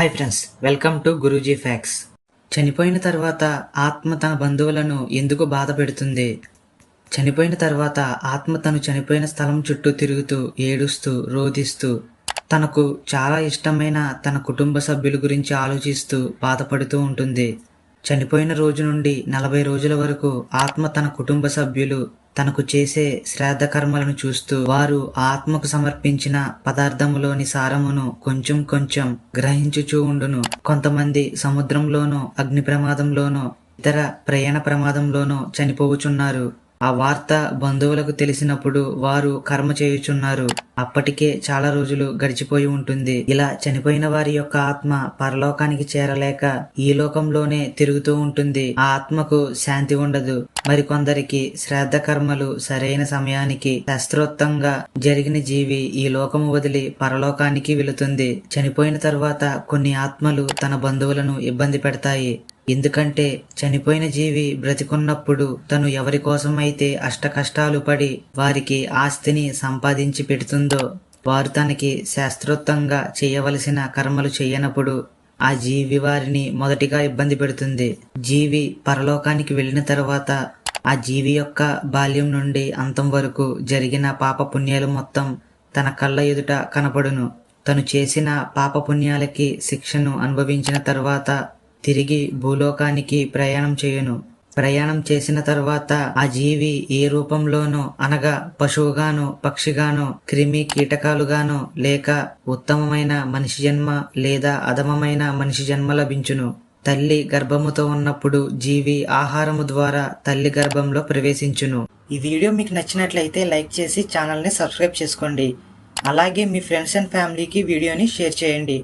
Hi friends welcome to Guruji facts. చనిపోయిన తర్వాత ఆత్మ తన బంధువులను ఎందుకు బాధ పెడుతుంది? చనిపోయిన తర్వాత ఆత్మ తను చనిపోయిన స్థలం చుట్టూ తిరుగుతూ ఏడుస్తూ రోధిస్తూ తనకు చాలా ఇష్టమైన తన కుటుంబ సభ్యుల గురించి ఆలోచిస్తూ బాధపడుతూ ఉంటుంది. చనిపోయిన రోజు నుండి నలభై రోజుల వరకు ఆత్మ తన కుటుంబ సభ్యులు తనకు చేసే శ్రాద్ధ కర్మలను చూస్తూ వారు ఆత్మకు సమర్పించిన పదార్థములోని సారమును కొంచెం కొంచెం గ్రహించుచూ ఉండును. కొంతమంది సముద్రంలోనో అగ్ని ప్రమాదంలోనో ఇతర ప్రయాణ ప్రమాదంలోనో చనిపోవుచున్నారు. ఆ వార్త బంధువులకు తెలిసినప్పుడు వారు కర్మ చేయుచున్నారు. అప్పటికే చాలా రోజులు గడిచిపోయి ఉంటుంది. ఇలా చనిపోయిన వారి యొక్క ఆత్మ పరలోకానికి చేరలేక ఈ లోకంలోనే తిరుగుతూ ఉంటుంది. ఆ ఆత్మకు శాంతి ఉండదు. మరికొందరికి శ్రాద్ధ కర్మలు సరైన సమయానికి శాస్త్రోక్తంగా జరిగిన జీవి ఈ లోకము వదిలి పరలోకానికి వెళుతుంది. చనిపోయిన తర్వాత కొన్ని ఆత్మలు తన బంధువులను ఇబ్బంది పెడతాయి. ఎందుకంటే చనిపోయిన జీవి బ్రతికున్నప్పుడు తను ఎవరి కోసమైతే అష్ట కష్టాలు పడి వారికి ఆస్తిని సంపాదించి పెడుతుందో వారు తనకి శాస్త్రోక్తంగా చేయవలసిన కర్మలు చేయనప్పుడు ఆ జీవి వారిని మొదటిగా ఇబ్బంది పెడుతుంది. జీవి పరలోకానికి వెళ్ళిన తర్వాత ఆ జీవి యొక్క బాల్యం నుండి అంతం వరకు జరిగిన పాప పుణ్యాలు మొత్తం తన కళ్ళ ఎదుట కనపడును. తను చేసిన పాప పుణ్యాలకి శిక్షను అనుభవించిన తర్వాత తిరిగి భూలోకానికి ప్రయాణం చేయును. ప్రయాణం చేసిన తర్వాత ఆ జీవి ఏ రూపంలోనో అనగా పశువుగానో పక్షిగానో క్రిమి కీటకాలుగానో లేక ఉత్తమమైన మనిషి జన్మ లేదా అధమమైన మనిషి జన్మ లభించును. తల్లి గర్భముతో ఉన్నప్పుడు జీవి ఆహారము ద్వారా తల్లి గర్భంలో ప్రవేశించును. ఈ వీడియో మీకు నచ్చినట్లయితే లైక్ చేసి ఛానల్ని సబ్స్క్రైబ్ చేసుకోండి. అలాగే మీ ఫ్రెండ్స్ అండ్ ఫ్యామిలీకి వీడియోని షేర్ చేయండి.